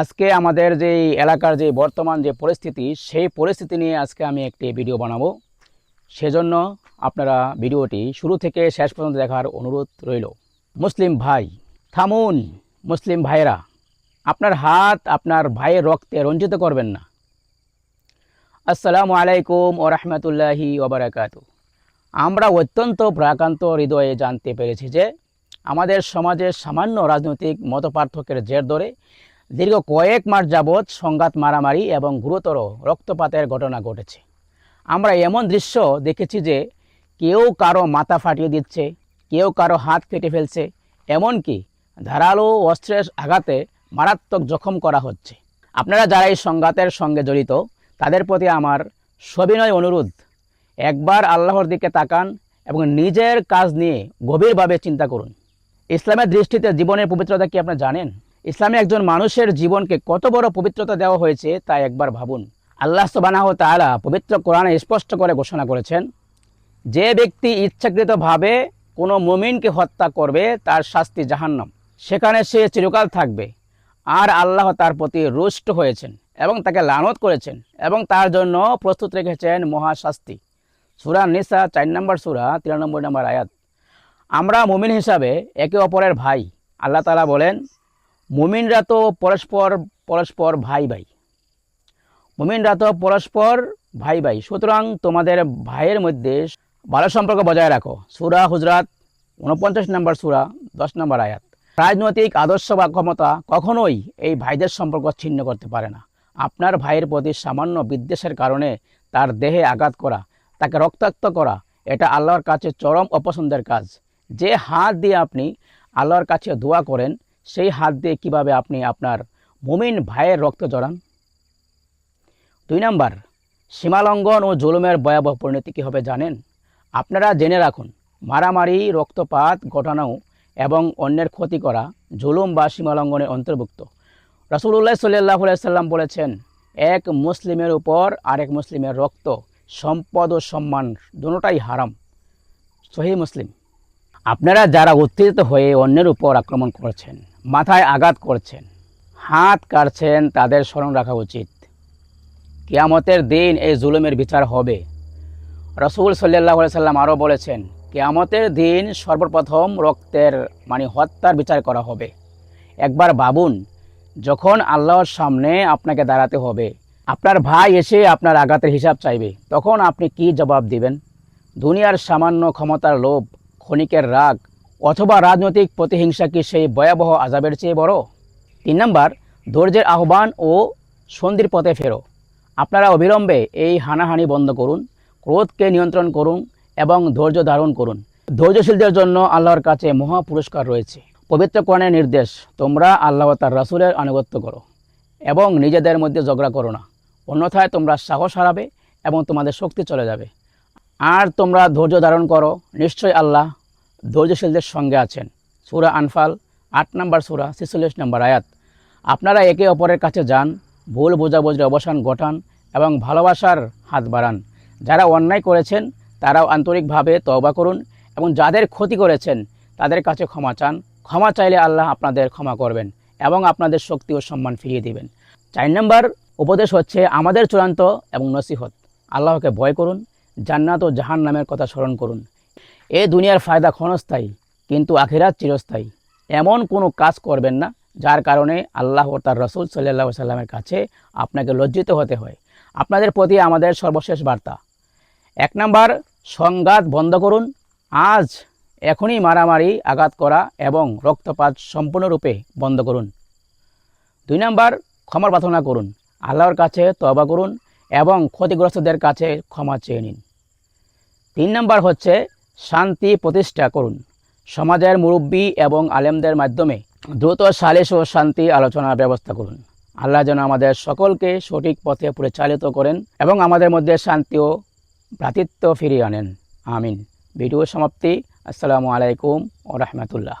আজকে আমাদের যে এলাকার যে বর্তমান যে পরিস্থিতি, সেই পরিস্থিতি নিয়ে আজকে আমি একটি ভিডিও বানাবো। সেজন্য আপনারা ভিডিওটি শুরু থেকে শেষ পর্যন্ত দেখার অনুরোধ রইল। মুসলিম ভাই, থামুন, মুসলিম ভাইরা আপনার হাত আপনার ভাইয়ের রক্তে রঞ্জিত করবেন না। আসসালামু আলাইকুম ও রহমতুল্লাহি ওবরাকাতু আমরা অত্যন্ত প্রাকান্ত হৃদয়ে জানতে পেরেছি যে আমাদের সমাজে সামান্য রাজনৈতিক মতপার্থক্যের জের ধরে দীর্ঘ কয়েক মাস যাবৎ সংঘাত, মারামারি এবং গুরুতর রক্তপাতের ঘটনা ঘটেছে। আমরা এমন দৃশ্য দেখেছি যে কেউ কারও মাথা ফাটিয়ে দিচ্ছে, কেউ কারও হাত কেটে ফেলছে, এমনকি ধারালো অস্ত্রের আঘাতে মারাত্মক জখম করা হচ্ছে। আপনারা যারা এই সংঘাতের সঙ্গে জড়িত, তাদের প্রতি আমার সবিনয় অনুরোধ। একবার আল্লাহর দিকে তাকান এবং নিজের কাজ নিয়ে গভীরভাবে চিন্তা করুন। ইসলামের দৃষ্টিতে জীবনের পবিত্রতা কি আপনি জানেন? ইসলামে একজন মানুষের জীবনকে কত বড় পবিত্রতা দেওয়া হয়েছে তা একবার ভাবুন। আল্লাহ সুবানাহ তাআলা পবিত্র কোরআনে স্পষ্ট করে ঘোষণা করেছেন, যে ব্যক্তি ইচ্ছাকৃতভাবে কোনো মুমিনকে হত্যা করবে, তার শাস্তি জাহান্নাম। সেখানে সে চিরকাল থাকবে। আর আল্লাহ তার প্রতি রুষ্ট হয়েছেন এবং তাকে লানত করেছেন এবং তার জন্য প্রস্তুত রেখেছেন মহাশাস্তি সুরা নিসা, চার নম্বর সুরা, তিরানব্বই নম্বর আয়াত। আমরা মুমিন হিসাবে একে অপরের ভাই। আল্লাহ তালা বলেন মুমিনরা তো পরস্পর পরস্পর ভাই ভাই। মুমিনরা তো পরস্পর ভাই ভাই। সুতরাং তোমাদের ভাইয়ের মধ্যে ভালো সম্পর্ক বজায় রাখো। সুরা হুজরাত উনপঞ্চাশ নম্বর সুরা, দশ নম্বর আয়াত। রাজনৈতিক আদর্শ বা ক্ষমতা কখনোই এই ভাইদের সম্পর্ক ছিন্ন করতে পারে না। আপনার ভাইয়ের প্রতি সামান্য বিদ্বেষের কারণে তার দেহে আঘাত করা, তাকে রক্তাক্ত করা, এটা আল্লাহর কাছে চরম অপছন্দের কাজ। যে হাত দিয়ে আপনি আল্লাহর কাছে দোয়া করেন সেই হাত দিয়ে কীভাবে আপনি আপনার মুমিন ভাইয়ের রক্ত জড়ান? দুই নাম্বার, সীমালঙ্ঘন ও জুলুমের ভয়াবহ পরিণতি কী হবে জানেন? আপনারা জেনে রাখুন, মারামারি, রক্তপাত ঘটানো এবং অন্যের ক্ষতি করা জুলুম বা সীমালঙ্ঘনের অন্তর্ভুক্ত। রসুল্লাহ সাল্লাহ সাল্লাম বলেছেন, এক মুসলিমের উপর আরেক মুসলিমের রক্ত, সম্পদ ও সম্মান দুটোটাই হারাম। সহি মুসলিম, আপনারা যারা উত্তেজিত হয়ে অন্যের উপর আক্রমণ করছেন মাথায় আঘাত করছেন, হাত কাটছেন, তাদের স্মরণ রাখা উচিত। কেয়ামতের দিন এই জুলুমের বিচার হবে। রসুল সাল্লাহ সাল্লাম আরও বলেছেন, কেয়ামতের দিন সর্বপ্রথম রক্তের মানে হত্যার বিচার করা হবে। একবার বাবুন যখন আল্লাহর সামনে আপনাকে দাঁড়াতে হবে, আপনার ভাই এসে আপনার আঘাতের হিসাব চাইবে, তখন আপনি কি জবাব দিবেন? দুনিয়ার সামান্য ক্ষমতার লোভ, ক্ষণিকের রাগ অথবা রাজনৈতিক প্রতিহিংসা কি সেই ভয়াবহ আজাবের চেয়ে বড়? তিন নম্বর, ধৈর্যের আহ্বান ও সন্ধির পথে ফেরো। আপনারা অবিলম্বে এই হানাহানি বন্ধ করুন, ক্রোধকে নিয়ন্ত্রণ করুন এবং ধৈর্য ধারণ করুন। ধৈর্যশীলদের জন্য আল্লাহর কাছে মহা পুরস্কার রয়েছে। পবিত্র কোরআনের নির্দেশ, তোমরা আল্লাহ তার রাসুলের আনুগত্য করো এবং নিজেদের মধ্যে ঝগড়া করো না। অন্যথায় তোমরা সাহস হারাবে এবং তোমাদের শক্তি চলে যাবে। আর তোমরা ধৈর্য ধারণ করো, নিশ্চয়ই আল্লাহ ধৈর্যশীলদের সঙ্গে আছেন। সুরা আনফাল, আট নম্বর সুরা, ছেচল্লিশ নম্বর আয়াত। আপনারা একে অপরের কাছে যান, ভুল বোঝাবুঝির অবসান ঘটান এবং ভালোবাসার হাত বাড়ান। যারা অন্যায় করেছেন, তারাও আন্তরিকভাবে তওবা করুন এবং যাদের ক্ষতি করেছেন, তাদের কাছে ক্ষমা চান। ক্ষমা চাইলে আল্লাহ আপনাদের ক্ষমা করবেন এবং আপনাদের শক্তি ও সম্মান ফিরিয়ে দিবেন। চার নম্বর উপদেশ হচ্ছে আমাদের চূড়ান্ত এবং নসিহত। আল্লাহকে ভয় করুন, জান্নাত ও জাহান নামের কথা স্মরণ করুন। এ দুনিয়ার ফায়দা ক্ষণস্থায়ী, কিন্তু আখিরাত চিরস্থায়ী। এমন কোনো কাজ করবেন না, যার কারণে আল্লাহ ও তার রসুল সাল্লাহ সাল্লামের কাছে আপনাকে লজ্জিত হতে হয়। আপনাদের প্রতি আমাদের সর্বশেষ বার্তা। এক নাম্বার, সংঘাত বন্ধ করুন। আজ এখনই মারামারি, আঘাত করা এবং রক্তপাত সম্পূর্ণরূপে বন্ধ করুন। দুই নাম্বার, ক্ষমা প্রার্থনা করুন। আল্লাহর কাছে তবা করুন এবং ক্ষতিগ্রস্তদের কাছে ক্ষমা চেয়ে নিন। তিন নাম্বার হচ্ছে শান্তি প্রতিষ্ঠা করুন। সমাজের মুরব্বী এবং আলেমদের মাধ্যমে দ্রুত সালিশ ও শান্তি আলোচনার ব্যবস্থা করুন। আল্লাহ যেন আমাদের সকলকে সঠিক পথে পরিচালিত করেন এবং আমাদের মধ্যে শান্তি ও ভ্রাতৃত্ব ফিরিয়ে আনেন। আমিন। ভিডিও সমাপ্তি। আসসালামু আলাইকুম ও রহমতুল্লাহ।